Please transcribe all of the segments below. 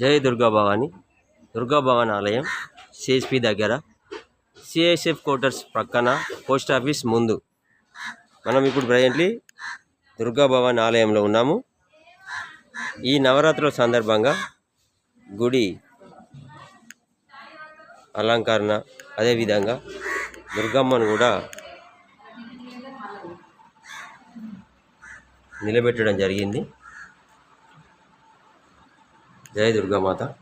జై దుర్గా భవాని. దుర్గా భవాని ఆలయం సిఎస్పి దగ్గర. సిఐఎస్ఎఫ్ క్వార్టర్స్ పక్కన పోస్ట్ ఆఫీస్ ముందు. మనం ఇప్పుడు ప్రజెంట్లీ దుర్గా భవాని ఆలయంలో ఉన్నాము. ఈ నవరాత్రుల సందర్భంగా గుడి అలంకరణ అదేవిధంగా దుర్గమ్మను కూడా నిలబెట్టడం జరిగింది. జై దుర్గామాత రాజరాజేశ్వరి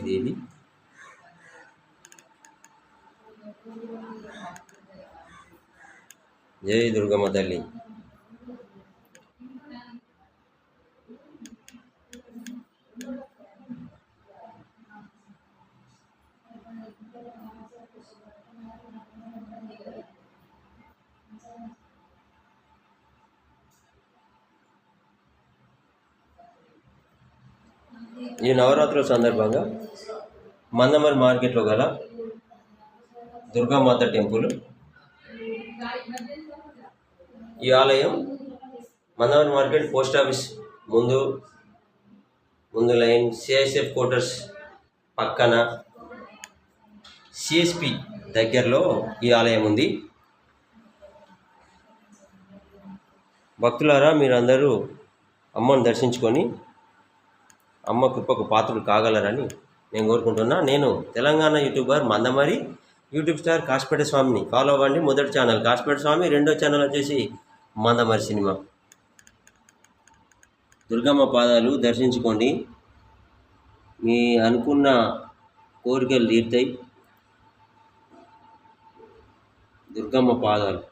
దేవి జై దుర్గమ్మ తల్లి ఈ నవరాత్రుల సందర్భంగా మందమర్ మార్కెట్లో గల దుర్గామాత టెంపుల్ ఈ ఆలయం మందమరి మార్కెట్ పోస్ట్ ఆఫీస్ ముందు ముందు లైన్ సిఐసిఎఫ్ క్వార్టర్స్ పక్కన సిఎస్పి దగ్గరలో ఈ ఆలయం ఉంది. భక్తులారా మీరందరూ అమ్మను దర్శించుకొని అమ్మ కృపకు పాత్రలు కాగలరని నేను కోరుకుంటున్నా. నేను Telangana YouTuber Mandamarri YouTube star Kaspeta స్వామిని ఫాలో అవ్వండి. మొదటి ఛానల్ కాస్పేట స్వామి రెండో ఛానల్ వచ్చేసి మందమరి సినిమా. దుర్గమ్మ పాదాలు దర్శించుకోండి. మీ అనుకున్న కోరికలు తీరుతాయి. దుర్గమ్మ పాదాలు.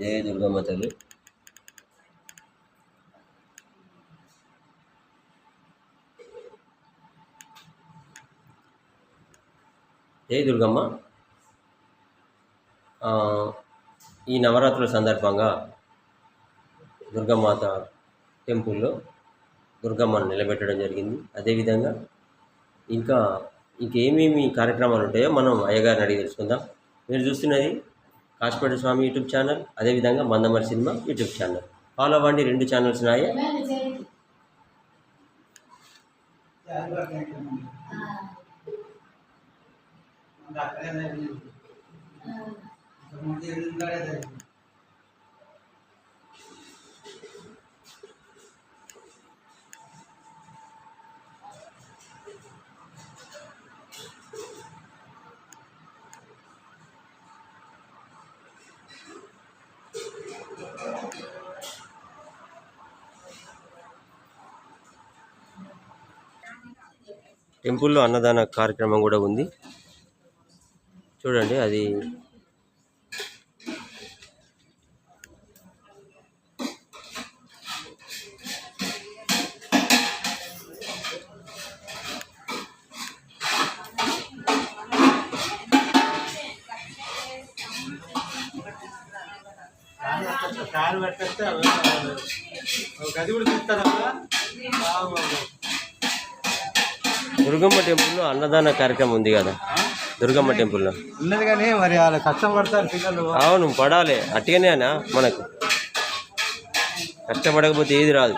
జయ దుర్గమ్మ తల్లి. జై దుర్గమ్మ? ఈ నవరాత్రుల సందర్భంగా దుర్గమాత టెంపుల్లో దుర్గమ్మను నిలబెట్టడం జరిగింది. అదేవిధంగా ఇంకా ఇంకేమేమి కార్యక్రమాలు ఉంటాయో మనం అయ్యగారిని అడిగి తెలుసుకుందాం. మీరు చూస్తున్నది కాశపేట స్వామి యూట్యూబ్ ఛానల్ అదేవిధంగా Mandamarri cinema YouTube channel. Follow అవ్వండి రెండు ఛానల్స్ టెంపుల్లో అన్నదాన కార్యక్రమం కూడా ఉంది. చూడండి అది ఫ్యాన్ పెట్టేస్తే గది కూడా దుర్గమ్మ టెంపుల్లో అన్నదాన కార్యక్రమం ఉంది కదా. దుర్గమ్మ టెంపుల్లో ఉన్నది కానీ మరి వాళ్ళు కష్టపడతారు పిల్లలు. అవును పడాలి. అట్టిగానే అనా మనకు. కష్టపడకపోతే ఏది రాదు.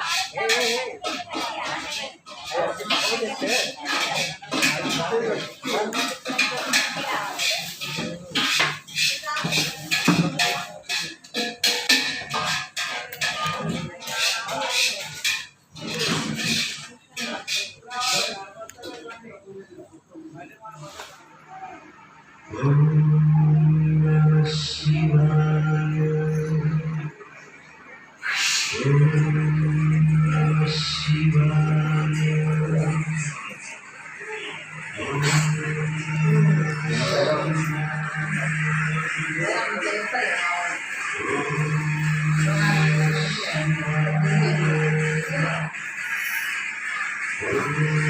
Yeah.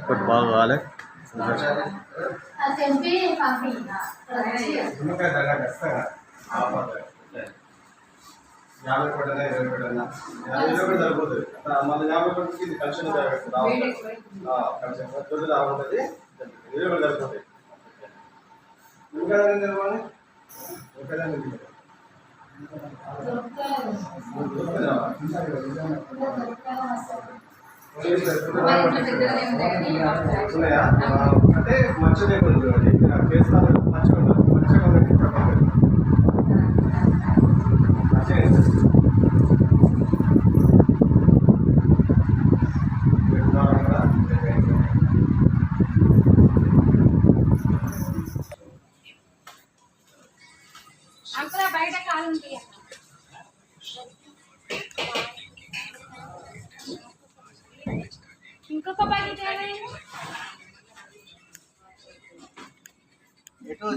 ఒకటి బాగా కావాలి తెంపి పంపి నిమ్మకాయ తగ్గట్టు వస్తారా యాభై కోట్ల ఇరవై కోట్ల యాభై కూడా సరిపోతుంది అట్లా మన యాభై కోట్లకి ఇది కలిసి కలిసి దొడ్డు రాబోతుంది ఇరవై దగ్గర తెలవాలి నిమ్మకాయ దగ్గర ఉన్నాయా? అంటే కొద్దిగా చేస్తాను మంచిగా మంచిగా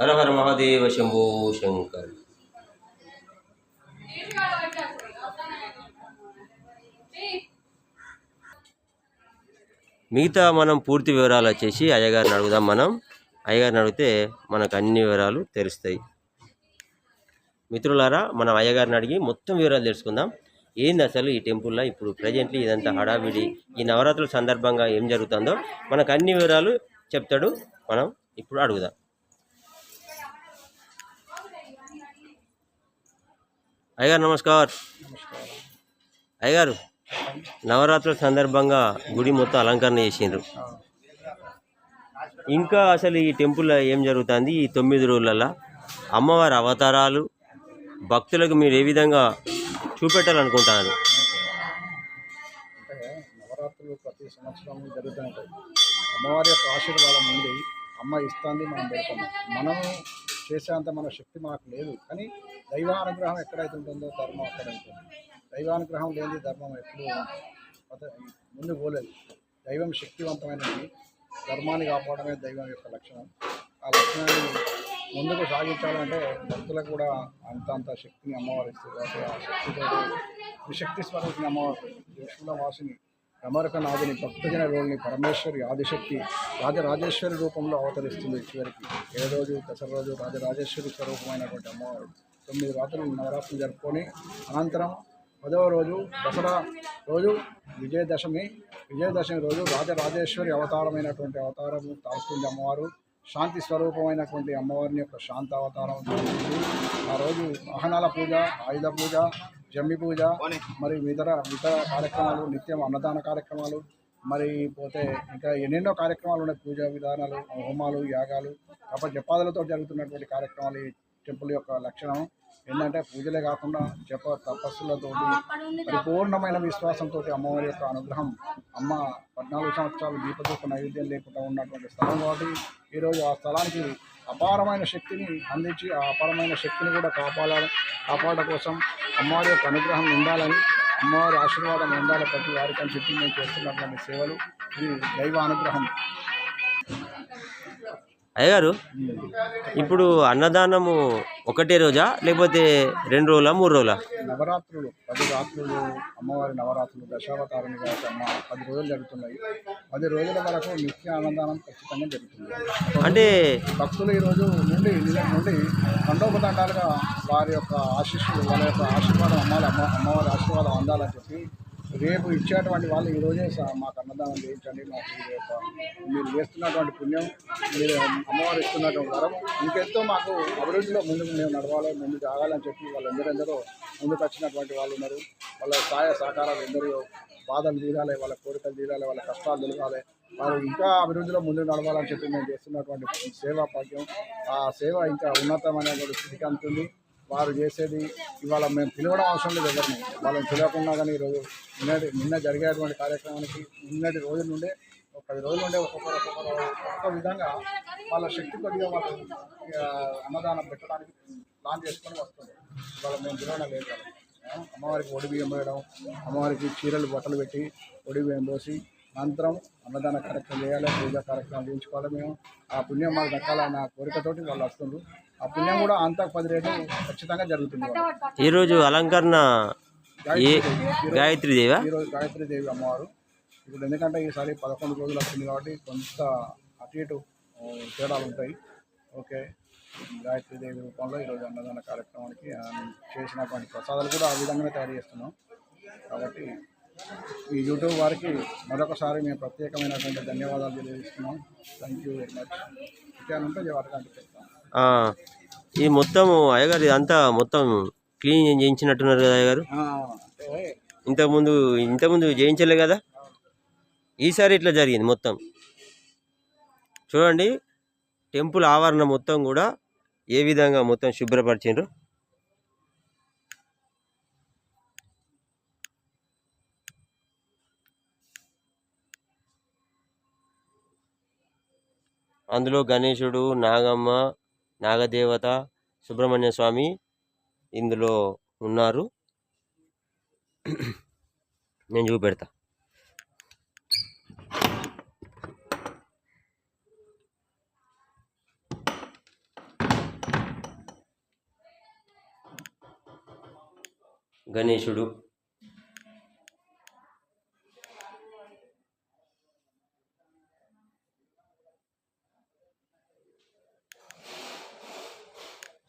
హర హర మహాదేవ శంభో శంకర్. మిగతా మనం పూర్తి వివరాలు వచ్చేసి అయ్యగారిని అడుగుదాం మనం. అయ్యగారిని అడిగితే మనకు అన్ని వివరాలు తెలుస్తాయి. మిత్రులారా మనం అయ్యగారిని అడిగి మొత్తం వివరాలు తెలుసుకుందాం. ఏంది అసలు ఈ టెంపుల్లో ఇప్పుడు ప్రజెంట్లీ ఇదంతా హడావిడి ఈ నవరాత్రుల సందర్భంగా ఏం జరుగుతుందో మనకు అన్ని వివరాలు చెప్తాడు మనం. ఇప్పుడు అడుగుదాం. అయ్యగారు నమస్కార్. అయ్యగారు నవరాత్రుల సందర్భంగా గుడి మొత్తం అలంకరణ చేసిండ్రు. ఇంకా అసలు ఈ టెంపుల్లో ఏం జరుగుతుంది? ఈ తొమ్మిది రోజులలో అమ్మవారి అవతారాలు భక్తులకు మీరు ఏ విధంగా చూపెట్టాలనుకుంటున్నారు? నవరాత్రులు ప్రతి సంవత్సరం జరుగుతూ ఉంటాయి అమ్మవారి యొక్క ఆశీర్వాదం ఉంది. అమ్మ ఇస్తుంది మనం పెడతాం మనం చేసేంత మన శక్తి మాకు లేదు. కానీ దైవానుగ్రహం ఎక్కడైతే ఉంటుందో ధర్మం అక్కడ ఉంటుంది దైవానుగ్రహం లేని ధర్మం ఎప్పుడు ముందు పోలేదు. దైవం శక్తివంతమైనది. ధర్మాన్ని కాపాడమే దైవం యొక్క లక్షణం. ఆ లక్షణాన్ని ముందుకు సాగించాలంటే భక్తులకు కూడా అంత అంత శక్తిని అమ్మవారు ఇస్తుంది కాబట్టి ఆ శక్తితో విశక్తి స్వరూపిని అమ్మవారు దేశంలో వాసిని రమరకనాథుని భక్తజన రోగిని పరమేశ్వరి ఆదిశక్తి రాజరాజేశ్వరి రూపంలో అవతరిస్తుంది చివరికి ఏ రోజు దసరా రోజు రాజరాజేశ్వరి స్వరూపమైనటువంటి అమ్మవారు. తొమ్మిది రాత్రులు నవరాత్రులు జరుపుకొని అనంతరం పదవ రోజు దసరా రోజు విజయదశమి. విజయదశమి రోజు రాజరాజేశ్వరి అవతారమైనటువంటి అవతారము తాస్తుంది అమ్మవారు. శాంతి స్వరూపమైనటువంటి అమ్మవారిని యొక్క శాంత అవతారం జరుగుతుంది. ఆ రోజు వాహనాల పూజ ఆయుధ పూజ జమ్మి పూజ మరి ఇతర ఇతర కార్యక్రమాలు నిత్యం అన్నదాన కార్యక్రమాలు మరి పోతే ఇంకా ఎన్నెన్నో కార్యక్రమాలు ఉన్నాయి. పూజా విధానాలు హోమాలు యాగాలు తప్ప జపాదులతో జరుగుతున్నటువంటి కార్యక్రమాలు ఈ టెంపుల్ యొక్క లక్షణం. ఏంటంటే పూజలే కాకుండా జప తపస్సులతోటి పరిపూర్ణమైన విశ్వాసంతో అమ్మవారి యొక్క అనుగ్రహం అమ్మ పద్నాలుగు సంవత్సరాలు దీపదూప నైవేద్యం లేకుండా ఉన్నటువంటి స్థలం కాబట్టి ఈరోజు ఆ స్థలానికి అపారమైన శక్తిని అందించి ఆ అపారమైన శక్తిని కూడా కాపాడాలి కాపాడడం కోసం అమ్మవారి యొక్క అనుగ్రహం ఉండాలని అమ్మవారి ఆశీర్వాదం ఉండాలి ప్రతి వారికి అని చెప్పి మేము చేస్తున్నటువంటి సేవలు. ఇది దైవ అనుగ్రహం అయ్యగారు ఇప్పుడు అన్నదానము ఒకటే రోజా? లేకపోతే రెండు రోజులా మూడు రోజులా? నవరాత్రులు పది రాత్రులు అమ్మవారి నవరాత్రులు దశావతారణి కాబట్టి అమ్మ పది రోజులు జరుగుతున్నాయి. పది రోజుల వరకు నిత్య అన్నదానం ఖచ్చితంగా జరుగుతుంది. అంటే భక్తులు ఈ రోజు నుండి నుండి తండోపతండాలుగా వారి యొక్క ఆశీస్సులు వాళ్ళ యొక్క ఆశీర్వాదం అమ్మాలి అమ్మ అమ్మవారి ఆశీర్వాదం అందాలని చెప్పి రేపు ఇచ్చేటువంటి వాళ్ళు ఈరోజే మాకు అన్నదానం చేయించండి మాకు మీరు చేస్తున్నటువంటి పుణ్యం మీరు అమ్మవారు ఇస్తున్నటువంటి వరం. ఇంకెంతో మాకు అభివృద్ధిలో ముందుకు మేము నడవాలి ముందుకు ఆగాలని చెప్పి వాళ్ళందరెందరో ముందుకు వచ్చినటువంటి వాళ్ళు ఉన్నారు. వాళ్ళ సహాయ సహకారాలు ఎందరో బాధలు తీరాలి వాళ్ళ కోరికలు తీరాలి వాళ్ళ కష్టాలు తెలగాలి వారు ఇంకా అభివృద్ధిలో ముందుకు నడవాలని చెప్పి మేము చేస్తున్నటువంటి సేవా భాగ్యం. ఆ సేవ ఇంకా ఉన్నతమైనటువంటి స్థితికి అందుతుంది. వారు చేసేది ఇవాళ మేము పిలవడం అవసరం లేదు ఎవరిని. వాళ్ళని పిలవకుండా కానీ ఈరోజు నిన్నటి నిన్న జరిగేటువంటి కార్యక్రమానికి నిన్నటి రోజు నుండే ఒక పది రోజులు నుండే ఒక్కొక్కరు ఒక్కొక్కరు ఒక్కొక్క విధంగా వాళ్ళ శక్తి కొద్దిగా వాళ్ళు అన్నదానం పెట్టడానికి ప్లాన్ చేసుకొని వస్తుంది. ఇవాళ మేము పిలవడం లేదు అమ్మవారికి ఒడి బియ్యం వేయడం అమ్మవారికి చీరలు బట్టలు పెట్టి ఒడి బియ్యం పోసి అనంతరం అన్నదాన కార్యక్రమం చేయాలి పూజా కార్యక్రమం చేయించుకోవాలి మేము. ఆ పుణ్యం మాకు దక్కాలన్న కోరికతోటి వాళ్ళు వస్తుండ్రు. ఆ పుణ్యం కూడా అంత పది రేటు ఖచ్చితంగా జరుగుతుంది. ఈరోజు అలంకరణ ఏ గాయత్రి దేవా? ఈరోజు గాయత్రి దేవి అమ్మవారు. ఇప్పుడు ఎందుకంటే ఈసారి పదకొండు రోజులు వచ్చింది కాబట్టి కొంత అటు ఇటు తేడాలు ఉంటాయి. ఓకే. గాయత్రి దేవి రూపంలో ఈరోజు అన్నదాన కార్యక్రమానికి చేసినటువంటి ప్రసాదాలు కూడా ఆ విధంగానే తయారు చేస్తున్నాం. కాబట్టి ఈ యూట్యూబ్ వారికి మరొకసారి మేము ప్రత్యేకమైనటువంటి ధన్యవాదాలు తెలియజేస్తున్నాం. థ్యాంక్ యూ వెరీ మచ్ ఇంకేమంటే వాటికి అంటే చెప్తాం ఆ, ఇది మొత్తం అయ్యగారు ఇదంతా మొత్తం క్లీన్ చేయించినట్టున్నారు కదా అయ్యగారు? ఇంతకుముందు ఇంతకుముందు చేయించలే కదా? ఈసారి ఇట్లా జరిగింది మొత్తం? చూడండి టెంపుల్ ఆవరణ మొత్తం కూడా ఏ విధంగా మొత్తం శుభ్రపరిచిండ్రు? అందులో గణేశుడు నాగమ్మ నాగదేవత సుబ్రహ్మణ్య స్వామి ఇందులో ఉన్నారు. నేను చూపెడతా. గణేశుడు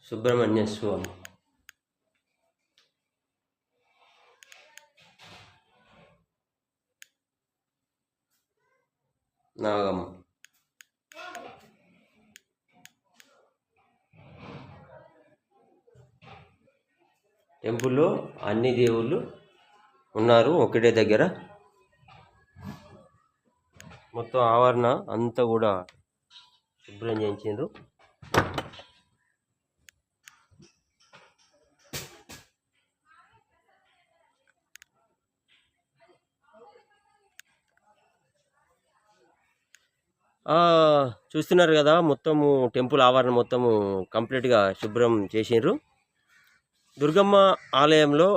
సుబ్రహ్మణ్య స్వామి. నాగమ్మ. టెంపుల్లో అన్ని దేవుళ్ళు ఉన్నారు ఒకటే దగ్గర. మొత్తం ఆవరణ అంతా కూడా శుభ్రం చేయించారు చూస్తున్నారు కదా మొత్తము టెంపుల్ ఆవరణ మొత్తము కంప్లీట్గా శుభ్రం చేసిండ్రు. దుర్గమ్మ ఆలయంలో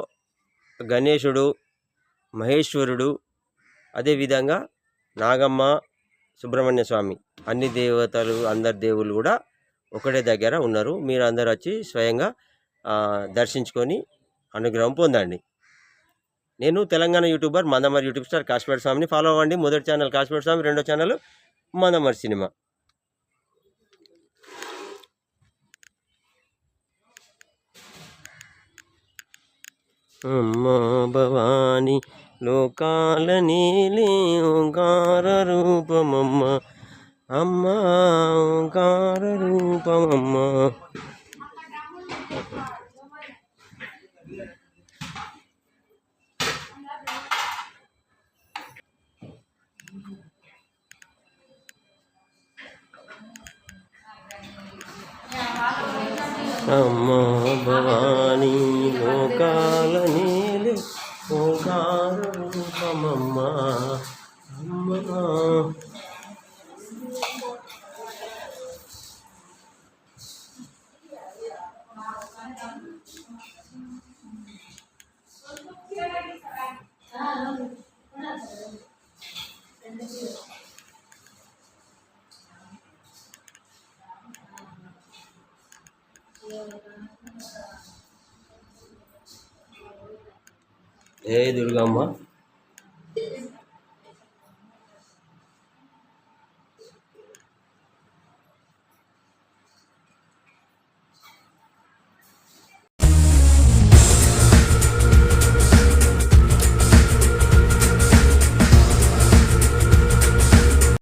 గణేశుడు మహేశ్వరుడు అదేవిధంగా నాగమ్మ సుబ్రహ్మణ్య స్వామి అన్ని దేవతలు అందరి దేవుళ్ళు కూడా ఒకటే దగ్గర ఉన్నారు. మీరు అందరు వచ్చి స్వయంగా దర్శించుకొని అనుగ్రహం పొందండి. నేను Telangana YouTuber Mandamar YouTube star Kashmir స్వామిని ఫాలో అవ్వండి. మొదటి ఛానల్ కాశ్మీర్ స్వామి రెండో ఛానల్ మందమర్ సినిమా అమ్మా భవాని లోకాల నీలే ఓంకార రూపమమ్మ అమ్మా ఓంకార రూపమమ్మ అమ్మా భవాని లోకాల ఏ దుర్గమ్మ